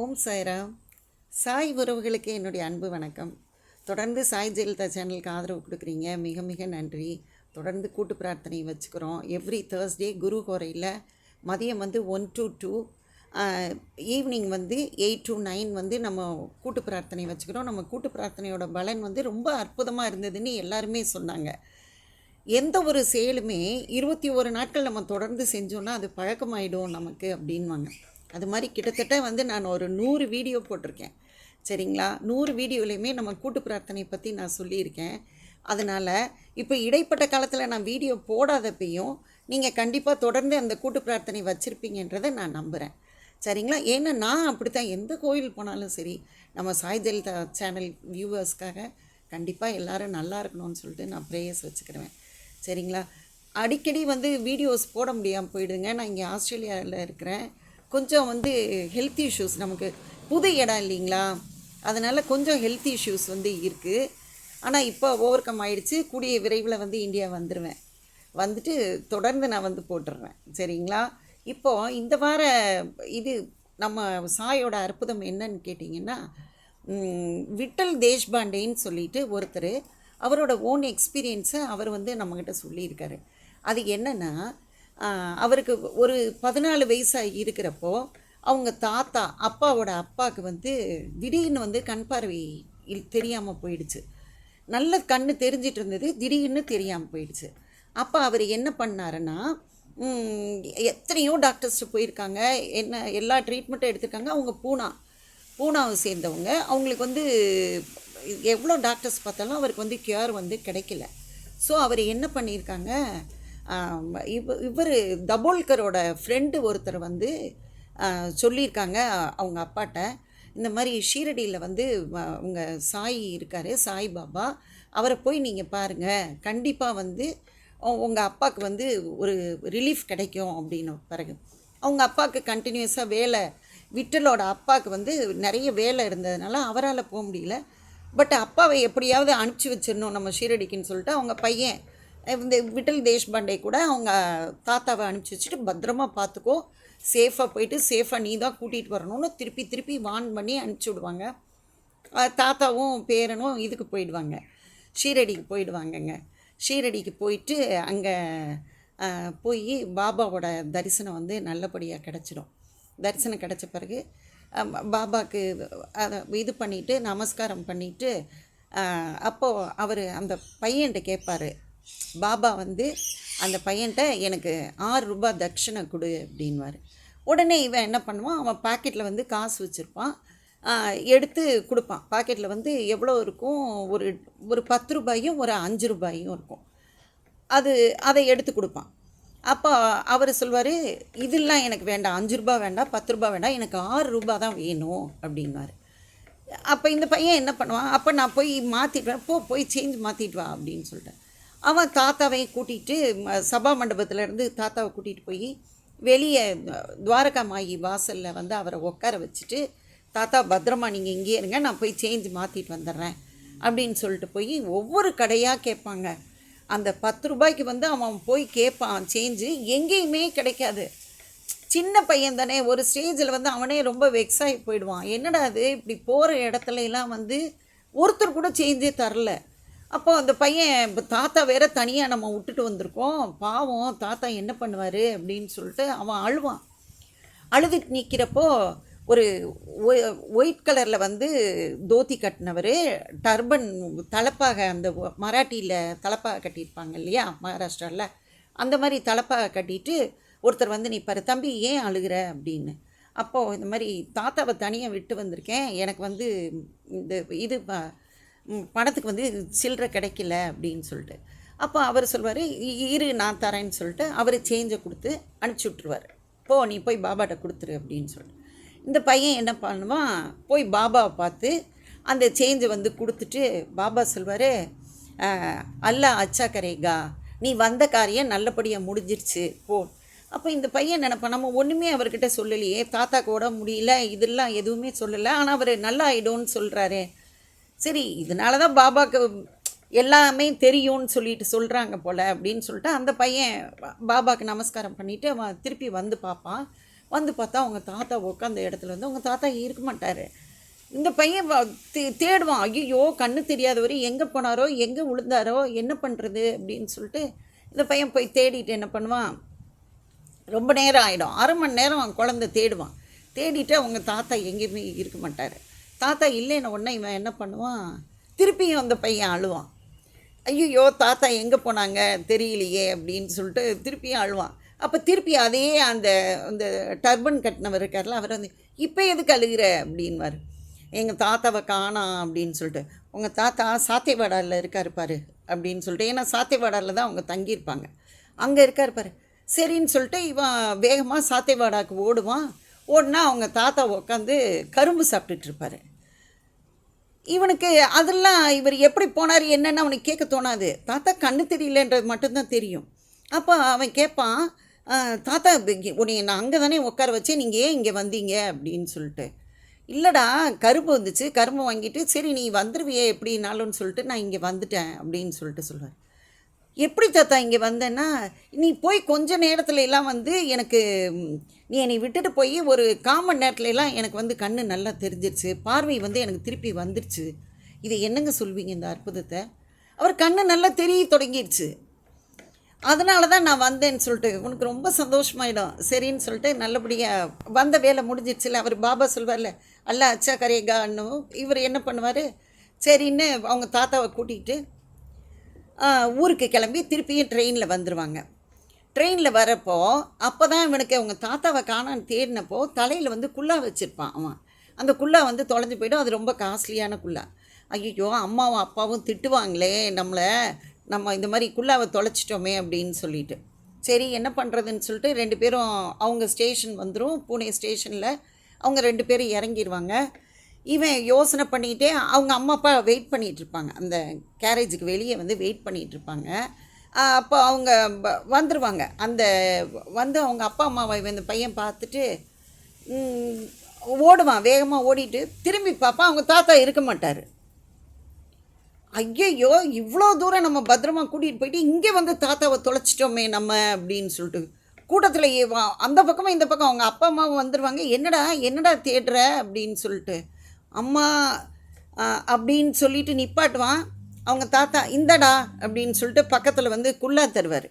ஓம் சாய்ராம். சாய் உறவுகளுக்கு என்னுடைய அன்பு வணக்கம். தொடர்ந்து சாய் ஜெயலலிதா சேனலுக்கு ஆதரவு கொடுக்குறீங்க. மிக மிக நன்றி. தொடர்ந்து கூட்டு பிரார்த்தனை வச்சுக்கிறோம். எவ்ரி தேர்ஸ்டே குரு கோரையில் மதியம் வந்து ஒன் டு டூ ஈவினிங் வந்து எயிட் டு நைன் வந்து நம்ம கூட்டு பிரார்த்தனை வச்சுக்கிறோம். நம்ம கூட்டு பிரார்த்தனையோட பலன் வந்து ரொம்ப அற்புதமாக இருந்ததுன்னு எல்லாருமே சொன்னாங்க. எந்த ஒரு செயலுமே இருபத்தி ஒரு நாட்கள் நம்ம தொடர்ந்து செஞ்சோன்னா அது பழக்கமாயிடும் நமக்கு அப்படின்வாங்க அது மாதிரி கிட்டத்தட்ட வந்து நான் ஒரு நூறு வீடியோ போட்டிருக்கேன். சரிங்களா? நூறு வீடியோலையுமே நம்ம கூட்டு பிரார்த்தனை பற்றி நான் சொல்லியிருக்கேன். அதனால் இப்போ இடைப்பட்ட காலத்தில் நான் வீடியோ போடாதப்பையும் நீங்கள் கண்டிப்பாக தொடர்ந்து அந்த கூட்டு பிரார்த்தனை வச்சுருப்பீங்கன்றதை நான் நம்புகிறேன் சரிங்களா? ஏன்னா நான் அப்படி தான் எந்த கோயில் போனாலும் சரி நம்ம சாய் ஜெயலலிதா சேனல் வியூவர்ஸ்க்காக கண்டிப்பாக எல்லாரும் நல்லா இருக்கணும்னு சொல்லிட்டு நான் ப்ரேயர்ஸ் வச்சுக்கிடுவேன். சரிங்களா? அடிக்கடி வந்து வீடியோஸ் போட முடியாமல் போயிடுங்க நான் இங்கே ஆஸ்திரேலியாவில் இருக்கிறேன். கொஞ்சம் வந்து ஹெல்த் இஷ்யூஸ் நமக்கு புது இடம் இல்லைங்களா? அதனால் கொஞ்சம் ஹெல்த் இஷ்யூஸ் வந்து இருக்குது ஆனால் இப்போ ஓவர் கம் ஆயிடுச்சு. கூடிய விரைவில் வந்து இந்தியா வந்துடுவேன் வந்துட்டு தொடர்ந்து நான் வந்து போட்டுடுறேன் சரிங்களா? இப்போது இந்த வார இது நம்ம சாயோட அற்புதம் என்னன்னு கேட்டிங்கன்னா விட்டல் தேஷ்பாண்டேன்னு சொல்லிட்டு ஒருத்தர் அவரோட ஓன் எக்ஸ்பீரியன்ஸை அவர் வந்து நம்மக்கிட்ட சொல்லியிருக்காரு. அது என்னென்னா அவருக்கு ஒரு பதினாலு வயசாக இருக்கிறப்போ அவங்க தாத்தா அப்பாவோட அப்பாவுக்கு வந்து திடீர்னு வந்து கண் பார்வை தெரியாமல் போயிடுச்சு. நல்ல கண்ணு தெரிஞ்சிட்டு இருந்தது திடீர்னு தெரியாமல் போயிடுச்சு. அப்போ அவர் என்ன பண்ணாருன்னா எத்தனையோ டாக்டர்ஸ் போயிருக்காங்க என்ன எல்லா ட்ரீட்மெண்ட்டும் எடுத்திருக்காங்க. அவங்க பூனா பூனாவை சேர்ந்தவங்க. அவங்களுக்கு வந்து எவ்வளோ டாக்டர்ஸ் பார்த்தாலும் அவருக்கு வந்து கியூர் வந்து கிடைக்கல. ஸோ அவர் என்ன பண்ணியிருக்காங்க இவ இவர் தபோல்கரோட ஃப்ரெண்டு ஒருத்தர் வந்து சொல்லியிருக்காங்க அவங்க அப்பாட்ட. இந்த மாதிரி ஷீரடியில் வந்து வ- சாய் இருக்கார் சாய் பாபா. அவரை போய் நீங்கள் பாருங்கள் கண்டிப்பாக வந்து உங்கள் அப்பாவுக்கு வந்து ஒரு ரிலீஃப் கிடைக்கும் அப்படின்னு பிறகு. அவங்க அப்பாவுக்கு கண்டினியூஸாக வேலை விட்டலோட அப்பாவுக்கு வந்து நிறைய வேலை இருந்ததுனால அவரால் போக முடியல. பட் அப்பாவை எப்படியாவது அனுப்பிச்சி வச்சிடணும் நம்ம ஷீரடிக்குன்னு சொல்லிட்டு அவங்க பையன் இந்த விட்டல் தேஷ்பாண்டே கூட அவங்க தாத்தாவை அனுப்பிச்சி வச்சுட்டு பத்திரமா பார்த்துக்கோ. சேஃபாக போயிட்டு சேஃபாக நீ தான் கூட்டிகிட்டு வரணும்னு திருப்பி திருப்பி வான் பண்ணி அனுப்பிச்சி விடுவாங்க. தாத்தாவும் பேரனும் இதுக்கு போயிடுவாங்க. ஷீரடிக்கு போயிடுவாங்கங்க. ஷீரடிக்கு போயிட்டு அங்கே போய் பாபாவோட தரிசனம் வந்து நல்லபடியாக கிடச்சிடும். தரிசனம் கிடச்ச பிறகு பாபாவுக்கு அதை இது பண்ணிவிட்டு நமஸ்காரம் பண்ணிவிட்டு அப்போது அவர் அந்த பையன்கிட்ட கேட்பாரு பாபா வந்து அந்த பையன்கிட்ட எனக்கு ஆறு ரூபாய் தட்சிணை கொடு அப்படின்வார் உடனே இவன் என்ன பண்ணுவான்? அவன் பாக்கெட்டில் வந்து காசு வச்சுருப்பான். எடுத்து கொடுப்பான். பாக்கெட்டில் வந்து எவ்வளோ இருக்கும்? ஒரு ஒரு பத்து ரூபாயும் ஒரு அஞ்சு ரூபாயும் இருக்கும். அது அதை எடுத்து கொடுப்பான். அப்போ அவர் சொல்வார் இதெல்லாம் எனக்கு வேண்டாம். அஞ்சு ரூபா வேண்டாம் பத்து ரூபா வேண்டாம். எனக்கு ஆறு ரூபா தான் வேணும். அப்படின்வார் அப்போ இந்த பையன் என்ன பண்ணுவான்? அப்போ நான் போய் மாற்றிட்டு போ போய் சேஞ்ச் மாற்றிட்டு வா. அப்படின்னு சொல்லிட்டேன் அவன் தாத்தாவை கூட்டிகிட்டு சபா மண்டபத்துலேருந்து தாத்தாவை கூட்டிகிட்டு போய் வெளியே துவாரகா மாயி வாசலில் வந்து அவரை உட்கார வச்சுட்டு தாத்தா பத்திரமா நீங்கள் இங்கேயே இருங்க நான் போய் சேஞ்ச் மாற்றிட்டு வந்துடுறேன். அப்படின்னு சொல்லிட்டு போய் ஒவ்வொரு கடையாக கேட்பாங்க. அந்த பத்து ரூபாய்க்கு வந்து அவன் போய் கேட்பான் சேஞ்சு எங்கேயுமே கிடைக்காது. சின்ன பையன் தானே ஒரு ஸ்டேஜில் வந்து அவனே ரொம்ப வெக்ஸ் ஆகி போயிடுவான். என்னடா அது இப்படி போகிற இடத்துலலாம் வந்து ஒருத்தர் கூட சேஞ்சே தரல. அப்போ அந்த பையன் இப்போ தாத்தா வேற தனியாக நம்ம விட்டுட்டு வந்திருக்கோம். பாவம் தாத்தா என்ன பண்ணுவார் அப்படின்னு சொல்லிட்டு அவன் அழுவான். அழுதுட்டு நிற்கிறப்போ ஒரு ஒயிட் கலரில் வந்து தோத்தி கட்டினவர் டர்பன் தலப்பாக அந்த மராட்டியில் தலப்பாக கட்டியிருப்பாங்க இல்லையா மகாராஷ்டிராவில் அந்த மாதிரி தலப்பாக கட்டிட்டு ஒருத்தர் வந்து நீ தம்பி ஏன் அழுகிற? அப்படின்னு. அப்போது இந்த மாதிரி தாத்தாவை தனியாக விட்டு வந்திருக்கேன். எனக்கு வந்து இந்த இது பணத்துக்கு வந்து சில்லறை கிடைக்கல அப்படின்னு சொல்லிட்டு. அப்போ அவர் சொல்வார் இரு நான் தரேன்னு சொல்லிட்டு அவர் சேஞ்சை கொடுத்து அனுப்பிச்சி விட்ருவார் போ நீ போய் பாபாட்ட கொடுத்துரு அப்படின்னு சொல்லிட்டு. இந்த பையன் என்ன பண்ணுவான் போய் பாபாவை பார்த்து அந்த சேஞ்சை வந்து கொடுத்துட்டு பாபா சொல்வார் அல்லா அச்சா கரேகா நீ வந்த காரியம் நல்லபடியாக முடிஞ்சிருச்சு போ. அப்போ இந்த பையன் நினைப்பான் நம்ம ஒன்றுமே அவர்கிட்ட சொல்லலையே தாத்தா கூட முடியல இதெல்லாம் எதுவுமே சொல்லலை ஆனால் அவர் நல்லா ஆயிடும்னு சொல்கிறாரு சரி இதனால தான் பாபாக்கு எல்லாமே தெரியும்னு சொல்லிட்டு சொல்கிறாங்க போல் அப்படின்னு சொல்லிட்டு அந்த பையன் பாபாவுக்கு நமஸ்காரம் பண்ணிவிட்டு அவன் திருப்பி வந்து பார்ப்பான். வந்து பார்த்தா அவங்க தாத்தா உட்காந்த இடத்துல வந்து அவங்க தாத்தா இருக்க மாட்டார். இந்த பையன் தே- தேடுவான். ஐயோ கண்ணு தெரியாதவர் எங்கே போனாரோ எங்கே விழுந்தாரோ என்ன பண்ணுறது அப்படின்னு சொல்லிட்டு இந்த பையன் போய் தேடிட்டு என்ன பண்ணுவான்? ரொம்ப நேரம் ஆகிடும் அரை மணி நேரம் குழந்தை தேடுவான். தேடிட்டு அவங்க தாத்தா எங்கேயுமே இருக்க மாட்டார். தாத்தா இல்லைன்னு உடனே இவன் என்ன பண்ணுவான்? திருப்பியும் அந்த பையன் அழுவான். ஐயோ தாத்தா எங்கே போனாங்க? தெரியலையே அப்படின்னு சொல்லிட்டு திருப்பியும் அழுவான். அப்போ திருப்பி அதே அந்த அந்த டர்பன் கட்டினவர் இருக்கார்ல அவர் வந்து இப்போ எதுக்கு அழுகிற? அப்படின்வார் எங்கள் தாத்தாவை காணாம் அப்படின்னு சொல்லிட்டு. உங்கள் தாத்தா சாத்தியவாடாரில் இருக்கார் பாரு அப்படின்னு சொல்லிட்டு. ஏன்னா சாத்தியவாடாரில் தான் அவங்க தங்கியிருப்பாங்க. அங்கே இருக்கார் பாரு. சரின்னு சொல்லிட்டு இவன் வேகமாக சாத்தியவாடாக்கு ஓடுவான். ஓடினா அவங்க தாத்தா உட்காந்து கரும்பு சாப்பிட்டுட்டு இருப்பார் இவனுக்கு அதெல்லாம் இவர் எப்படி போனார் என்னென்னு அவனுக்கு கேட்க தோணாது. தாத்தா கண்ணு தெரியலன்றது மட்டும்தான் தெரியும். அப்போ அவன் கேட்பான் தாத்தா உன்னை நான் அங்கே தானே உட்கார வச்சேன் நீங்கள் ஏன் இங்கே வந்தீங்க? அப்படின்னு சொல்லிட்டு. இல்லைடா கரும்பு வந்துச்சு கரும்பு வாங்கிட்டு சரி நீ வந்துடுவியே எப்படினாலும்னு சொல்லிட்டு நான் இங்கே வந்துட்டேன் அப்படின்னு சொல்லிட்டு சொல்லுவேன் எப்படி தாத்தா இங்கே வந்தேன்னா நீ போய் கொஞ்ச நேரத்துல எல்லாம் வந்து எனக்கு நீ என்னை விட்டுட்டு போய் ஒரு காமன் நேரத்துல எல்லாம் எனக்கு வந்து கண்ணு நல்லா தெரிஞ்சிருச்சு. பார்வை வந்து எனக்கு திருப்பி வந்துருச்சு. இதை என்னங்க சொல்வீங்க இந்த அற்புதத்தை? அவர் கண்ணு நல்லா தெரிய தொடங்கிடுச்சு அதனால தான் நான் வந்தேன்னு சொல்லிட்டு உனக்கு ரொம்ப சந்தோஷமாயிடும். சரின்னு சொல்லிட்டு நல்லபடியாக வந்த வேலை முடிஞ்சிடுச்சுல அவர் பாபா சொல்வார்ல அல்ல அச்சா கரேகான்னு இவர் என்ன பண்ணுவார்? சரின்னு அவங்க தாத்தாவை கூட்டிகிட்டு ஊருக்கு கிளம்பி திருப்பியும் ட்ரெயினில் வந்துடுவாங்க ட்ரெயினில் வரப்போ அப்போ தான் இவனுக்கு அவங்க தாத்தாவை காணான்னு தேடினப்போ தலையில் வந்து குல்லா வச்சுருப்பான் அவன். அந்த குல்லா வந்து தொலைஞ்சு போயிடும். அது ரொம்ப காஸ்ட்லியான குல்லா. ஐயோ அம்மாவும் அப்பாவும் திட்டுவாங்களே நம்மளை. நம்ம இந்த மாதிரி குல்லாவை தொலைச்சிட்டோமே அப்படின்னு சொல்லிட்டு. சரி என்ன பண்ணுறதுன்னு சொல்லிட்டு ரெண்டு பேரும் அவங்க ஸ்டேஷன் வந்துடும் பூனே ஸ்டேஷனில் அவங்க ரெண்டு பேரும் இறங்கிடுவாங்க இவன் யோசனை பண்ணிகிட்டே அவங்க அம்மா அப்பா வெயிட் பண்ணிகிட்டு இருப்பாங்க அந்த கேரேஜுக்கு வெளியே வந்து வெயிட் பண்ணிகிட்டு இருப்பாங்க அப்போ அவங்க வந்துடுவாங்க அந்த வந்து அவங்க அப்பா அம்மாவை இவன் இந்த பையன் பார்த்துட்டு ஓடுவான். வேகமாக ஓடிட்டு திரும்பி பார்ப்பா அவங்க தாத்தா இருக்க மாட்டார். ஐயையோ இவ்வளோ தூரம் நம்ம பத்திரமா கூட்டிகிட்டு போயிட்டு இங்கே வந்து தாத்தாவை தொலைச்சிட்டோமே நம்ம அப்படின்னு சொல்லிட்டு கூட்டத்தில் அந்த பக்கமும் இந்த பக்கம். அவங்க அப்பா அம்மாவும் வந்துடுவாங்க என்னடா என்னடா தேடுற அப்படின்னு சொல்லிட்டு அம்மா அப்படின்னு சொல்லிட்டு நிப்பாட்டுவான். அவங்க தாத்தா இந்தடா அப்படின்னு சொல்லிட்டு பக்கத்தில் வந்து குல்லா தருவார்.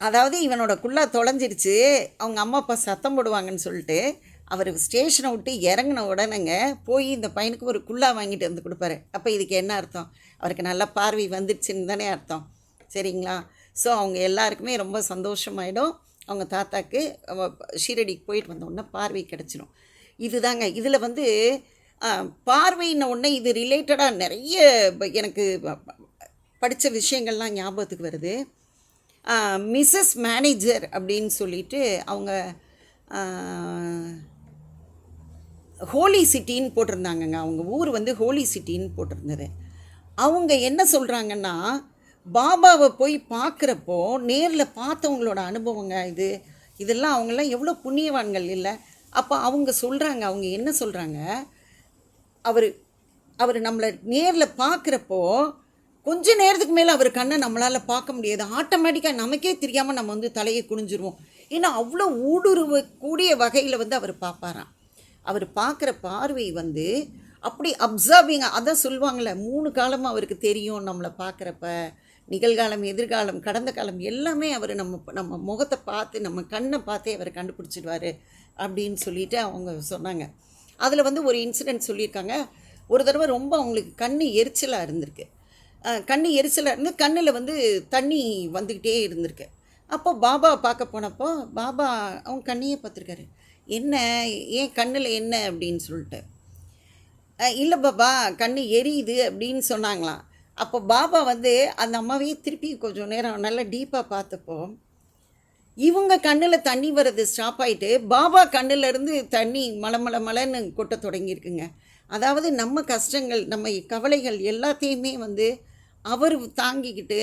அதாவது இவனோட குல்லா தொலைஞ்சிருச்சு. அவங்க அம்மா அப்பா சத்தம் போடுவாங்கன்னு சொல்லிட்டு அவர் ஸ்டேஷனை விட்டு இறங்கின உடனேங்க போய் இந்த பையனுக்கு ஒரு குல்லா வாங்கிட்டு வந்து கொடுப்பாரு. அப்போ இதுக்கு என்ன அர்த்தம்? அவருக்கு நல்ல பார்வை வந்துடுச்சுன்னு தானே அர்த்தம். சரிங்களா? ஸோ அவங்க எல்லாருக்குமே ரொம்ப சந்தோஷமாயிடும். அவங்க தாத்தாக்கு ஷீரடிக்கு போயிட்டு வந்த உடனே பார்வை கிடச்சிரும். இதுதாங்க. இதில் வந்து பார்வையின பார்வைன்ன உடனே இது ரிலேட்டடாக நிறைய எனக்கு படித்த விஷயங்கள்லாம் ஞாபகத்துக்கு வருது. மிஸ்ஸஸ் மேனேஜர் அப்படின்னு சொல்லிட்டு அவங்க ஹோலி சிட்டின்னு போட்டிருந்தாங்கங்க. அவங்க ஊர் வந்து ஹோலி சிட்டின்னு போட்டிருந்தது. அவங்க என்ன சொல்கிறாங்கன்னா பாபாவை போய் பார்க்குறப்போ நேரில் பார்த்தவங்களோட அனுபவங்க இது. இதெல்லாம் அவங்கெல்லாம் எவ்வளோ புண்ணியவான்கள் இல்லை. அப்போ அவங்க சொல்கிறாங்க அவங்க என்ன சொல்கிறாங்க அவர் அவர் நம்மளை நேரில் பார்க்குறப்போ கொஞ்ச நேரத்துக்கு மேலே அவர் கண்ணை நம்மளால் பார்க்க முடியாது. ஆட்டோமேட்டிக்காக நமக்கே தெரியாமல் நம்ம வந்து தலையை குனிஞ்சிருவோம். ஏன்னா அவ்வளோ ஊடுருவக்கூடிய வகையில் வந்து அவர் பார்ப்பாராம் அவர் பார்க்குற பார்வை வந்து அப்படி அப்சர்விங் அதான் சொல்லுவாங்கள்ல மூணு காலமாக அவருக்கு தெரியும் நம்மளை பார்க்குறப்ப நிகழ்காலம் எதிர்காலம் கடந்த காலம் எல்லாமே அவர் நம்ம நம்ம முகத்தை பார்த்து நம்ம கண்ணை பார்த்தே அவர் கண்டுபிடிச்சிடுவார். அப்படின்னு சொல்லிட்டு அவங்க சொன்னாங்க. அதில் வந்து ஒரு இன்சிடென்ட் சொல்லியிருக்காங்க. ஒரு தடவை ரொம்ப அவங்களுக்கு கண் எரிச்சலாக இருந்திருக்கு. கண் எரிச்சலாக இருந்து கண்ணில் வந்து தண்ணி வந்துக்கிட்டே இருந்திருக்கு. அப்போ பாபா பார்க்க போனப்போ பாபா அவங்க கண்ணையே பார்த்துருக்காரு. என்ன? ஏன் கண்ணில் என்ன? அப்படின்னு சொல்லிட்டு. இல்லை பாபா கண் எரியுது அப்படின்னு சொன்னாங்களாம். அப்போ பாபா வந்து அந்த அம்மாவையே திருப்பி கொஞ்சம் நேரம் நல்லா டீப்பாக பார்த்தப்போ இவங்க கண்ணில் தண்ணி வர்றது ஸ்டாப் ஆகிட்டு பாபா கண்ணிலேருந்து தண்ணி மலை மலை மலைன்னு கொட்ட தொடங்கியிருக்குங்க. அதாவது நம்ம கஷ்டங்கள் நம்ம கவலைகள் எல்லாத்தையுமே வந்து அவர் தாங்கிக்கிட்டு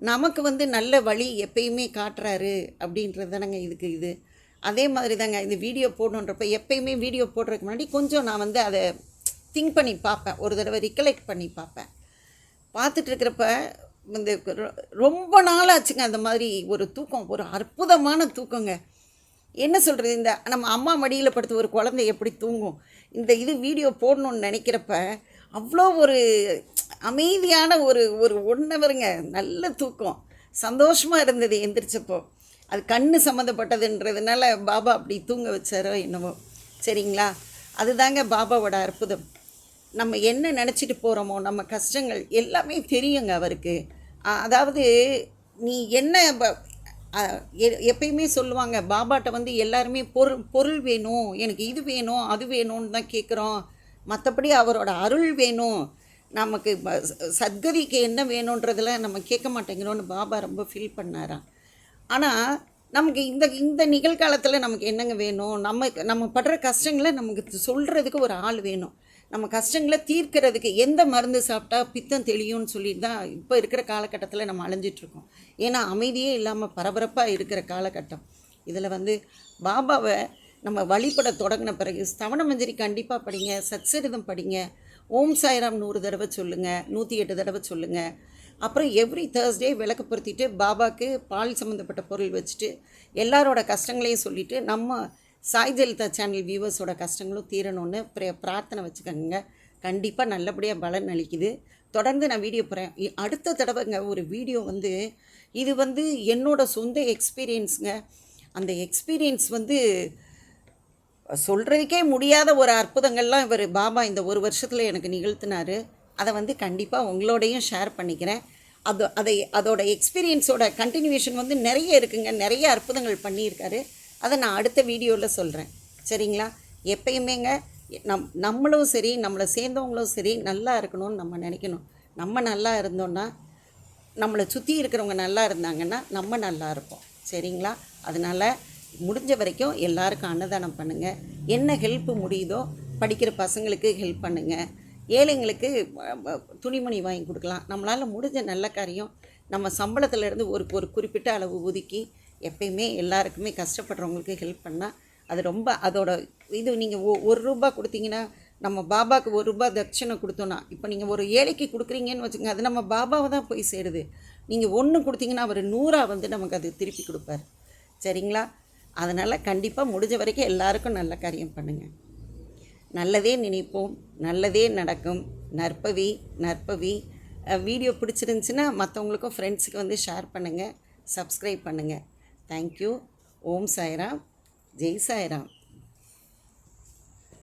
நமக்கு வந்து நல்ல வழி எப்பயுமே காட்டுறாரு அப்படின்றது தானங்க இதுக்கு இது. அதே மாதிரி தாங்க இந்த வீடியோ போடணுன்றப்ப எப்பயுமே வீடியோ போடுறதுக்கு முன்னாடி கொஞ்சம் நான் வந்து அதை திங்க் பண்ணி பார்ப்பேன். ஒரு தடவை ரிகலெக்ட் பண்ணி பார்ப்பேன். பார்த்துட்ருக்கிறப்ப இந்த ரொம்ப நாள் ஆச்சுங்க அந்த மாதிரி ஒரு தூக்கம் ஒரு அற்புதமான தூக்கங்க. என்ன சொல்கிறது இந்த நம்ம அம்மா மடியில் படுத்து ஒரு குழந்தை எப்படி தூங்கும்? இந்த இது வீடியோ போடணும்னு நினைக்கிறப்ப அவ்வளோ ஒரு அமைதியான ஒரு ஒரு ஒன் ஹவருங்க நல்ல தூக்கம். சந்தோஷமாக இருந்தது எந்திரிச்சப்போ. அது கண்ணு சம்மந்தப்பட்டதுன்றதுனால பாபா அப்படி தூங்க வச்சாரோ என்னவோ. சரிங்களா? அதுதாங்க பாபாவோட அற்புதம். நம்ம என்ன நினச்சிட்டு போகிறோமோ நம்ம கஷ்டங்கள் எல்லாமே தெரியுங்க அவருக்கு. அதாவது நீ என்ன ப- எ- எப்பயுமே சொல்லுவாங்க பாபாட்ட வந்து எல்லாருமே பொருள் பொருள் வேணும் எனக்கு இது வேணும் அது வேணும்னு தான் கேட்குறோம் மற்றபடி அவரோட அருள் வேணும். நமக்கு சத்கதிக்கு என்ன வேணுன்றதெல்லாம் நம்ம கேட்க மாட்டேங்கிறோன்னு பாபா ரொம்ப ஃபீல் பண்ணாராம். ஆனால் நமக்கு இந்த இந்த நிகழ்காலத்தில் நமக்கு என்னங்க வேணும்? நம்ம நம்ம படுற கஷ்டங்களை நமக்கு சொல்கிறதுக்கு ஒரு ஆள் வேணும். நம்ம கஷ்டங்களை தீர்க்கிறதுக்கு எந்த மருந்து சாப்பிட்டா பித்தம் தெளியும்னு சொல்லிட்டு தான் இப்போ இருக்கிற காலகட்டத்தில் நம்ம அலைஞ்சிட்ருக்கோம். ஏன்னா அமைதியே இல்லாமல் பரபரப்பாக இருக்கிற காலகட்டம். இதில் வந்து பாபாவை நம்ம வழிபட தொடங்கின பிறகு ஸ்தவண மஞ்சரி கண்டிப்பாக படிங்க சச்சரிதம் படிங்க ஓம் சாய்ராம் நூறு தடவை சொல்லுங்கள் நூற்றி எட்டு தடவை சொல்லுங்கள் அப்புறம் எவ்ரி தேர்ஸ்டே விளக்கு பொருத்திட்டு பாபாவுக்கு பால் சம்மந்தப்பட்ட பொருள் வச்சுட்டு எல்லாரோட கஷ்டங்களையும் சொல்லிவிட்டு நம்ம சாய் ஜெயலலிதா சேனல் வியூவர்ஸோட கஷ்டங்களும் தீரணும்னு ப்ரே பிரார்த்தனை வச்சுக்கோங்க. கண்டிப்பாக நல்லபடியாக பலன் அளிக்குது. தொடர்ந்து நான் வீடியோ போகிறேன் அடுத்த தடவைங்க ஒரு வீடியோ வந்து இது வந்து என்னோட சொந்த எக்ஸ்பீரியன்ஸுங்க. அந்த எக்ஸ்பீரியன்ஸ் வந்து சொல்கிறதுக்கே முடியாத ஒரு அற்புதங்கள்லாம் இவர் பாபா இந்த ஒரு வருஷத்தில் எனக்கு நிகழ்த்தினார். அதை வந்து கண்டிப்பாக உங்களோடையும் ஷேர் பண்ணிக்கிறேன். அது அதை அதோட எக்ஸ்பீரியன்ஸோட கண்டினியூஷன் வந்து நிறைய இருக்குங்க. நிறைய அற்புதங்கள் பண்ணியிருக்காரு. அதை நான் அடுத்த வீடியோவில் சொல்கிறேன் சரிங்களா? எப்பயுமேங்க நம் நம்மளும் சரி நம்மளை சேர்ந்தவங்களும் சரி நல்லா இருக்கணும்னு நம்ம நினைக்கணும். நம்ம நல்லா இருந்தோன்னா நம்மளை சுற்றி இருக்கிறவங்க நல்லா இருந்தாங்கன்னா நம்ம நல்லா இருப்போம். சரிங்களா? அதனால் முடிஞ்ச வரைக்கும் எல்லாருக்கும் அன்னதானம் பண்ணுங்கள் என்ன ஹெல்ப் முடியுதோ படிக்கிற பசங்களுக்கு ஹெல்ப் பண்ணுங்கள் ஏழைங்களுக்கு துணிமணி வாங்கி கொடுக்கலாம். நம்மளால் முடிஞ்ச நல்ல காரியம் நம்ம சம்பளத்துலேருந்து ஒரு ஒரு குறிப்பிட்ட அளவு ஒதுக்கி எப்பயுமே எல்லாருக்குமே கஷ்டப்படுறவங்களுக்கு ஹெல்ப் பண்ணால் அது ரொம்ப அதோட இது நீங்கள் ஒ ஒரு ரூபா கொடுத்தீங்கன்னா நம்ம பாபாவுக்கு ஒரு ரூபா தட்சணை கொடுத்தோன்னா இப்போ நீங்கள் ஒரு ஏழைக்கு கொடுக்குறீங்கன்னு வச்சுக்கோங்க அது நம்ம பாபாவை தான் போய் சேருது. நீங்கள் ஒன்று கொடுத்தீங்கன்னா அவர் நூறாக வந்து நமக்கு அது திருப்பி கொடுப்பார். சரிங்களா? அதனால் கண்டிப்பாக முடிஞ்ச வரைக்கும் எல்லாருக்கும் நல்ல காரியம் பண்ணுங்கள் நல்லதே நினைப்போம் நல்லதே நடக்கும். நற்பவி நற்பவி. வீடியோ பிடிச்சிருந்துச்சுன்னா மற்றவங்களுக்கும் ஃப்ரெண்ட்ஸுக்கு வந்து ஷேர் பண்ணுங்கள் சப்ஸ்கிரைப் பண்ணுங்கள் தேங்க்யூ ஓம் சாய்ராம் ஜெய் சாய்ராம்